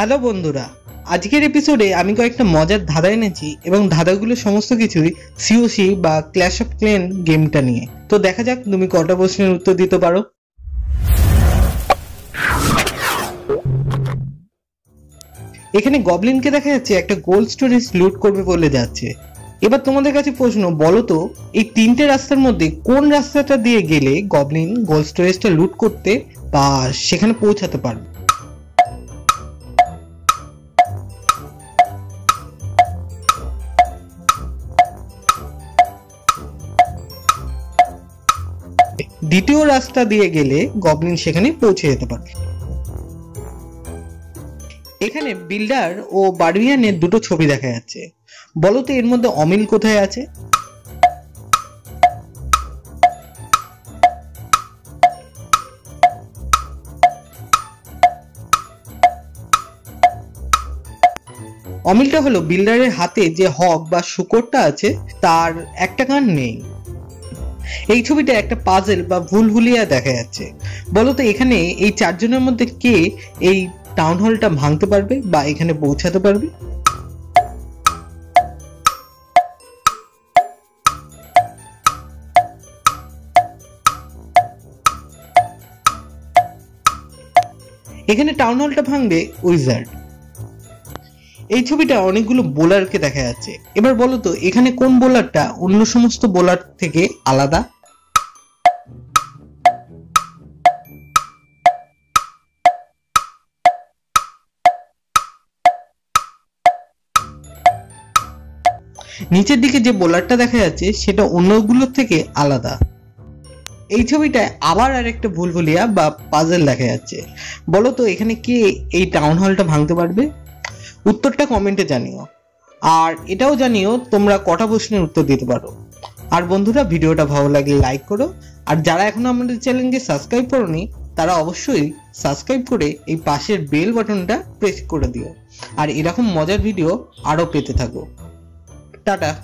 Hello বন্ধুরা, আজকের এপিসোডে আমি কয়েকটা মজার ধাঁধা এনেছি এবং ধাঁধাগুলো সমস্ত কিছুই সিওসি বা ক্ল্যাশ অফ ক্লেন গেমটা নিয়ে। তো দেখা যাক তুমি কটা প্রশ্নের উত্তর দিতে পারো। এখানে গবলিনকে দেখা যাচ্ছে একটা গোল্ড স্টোরেজ লুট করবে বলে যাচ্ছে। এবার তোমাদের কাছে প্রশ্ন, বলো তো, এই তিনটে রাস্তার মধ্যে কোন রাস্তাটা দিয়ে গেলে গবলিন গোল্ড স্টোরেজটা লুট করতে বা সেখানে পৌঁছাতে পারবে? দ্বিতীয় রাস্তা দিয়ে গেলে গবলিন সেখানে পৌঁছে যেতে পারবে এখানে বিল্ডার ও বারবিয়ানের দুটো ছবি দেখা যাচ্ছে। বলো তো এর মধ্যে অমিল কোথায় আছে? অমিলটা হলো বিল্ডারের হাতে যে হক বা শুকরটা আছে, তার একটা কান নেই। এই ছবিটা একটা পাজেল বা ভুলভুলিয়া দেখা যাচ্ছে। বলতো এখানে এই চারজনের মধ্যে কে এই টাউন হলটা ভাঙতে পারবে বা এখানে পৌঁছাতে পারবে? এখানে টাউন হলটা ভাঙবে উইজার্ড এই ছবিটা অনেকগুলো বোলারকে দেখা যাচ্ছে। এবার বলো তো, এখানে কোন বোলারটা অন্য সমস্ত বোলার থেকে আলাদা? নিচের দিকে যে বোলারটা দেখা যাচ্ছে, সেটা অন্যগুলোর থেকে আলাদা। এই ছবিটায় আবার আরেকটা ভুলভুলিয়া বা পাজেল দেখা যাচ্ছে। বলো তো, এখানে কে এই টাউন হলটা ভাঙতে পারবে? উত্তরটা কমেন্টে জানিও। আর এটাও জানিও, তোমরা কটা প্রশ্নের উত্তর দিতে পারো। আর বন্ধুরা, ভিডিওটা ভালো লাগলে লাইক করো। আর যারা এখনও আমাদের চ্যানেলকে সাবস্ক্রাইব করোনি, তারা অবশ্যই সাবস্ক্রাইব করে এই পাশের বেল বাটনটা প্রেস করে দিও। আর এরকম মজার ভিডিও আরও পেতে থাকো। টাটা।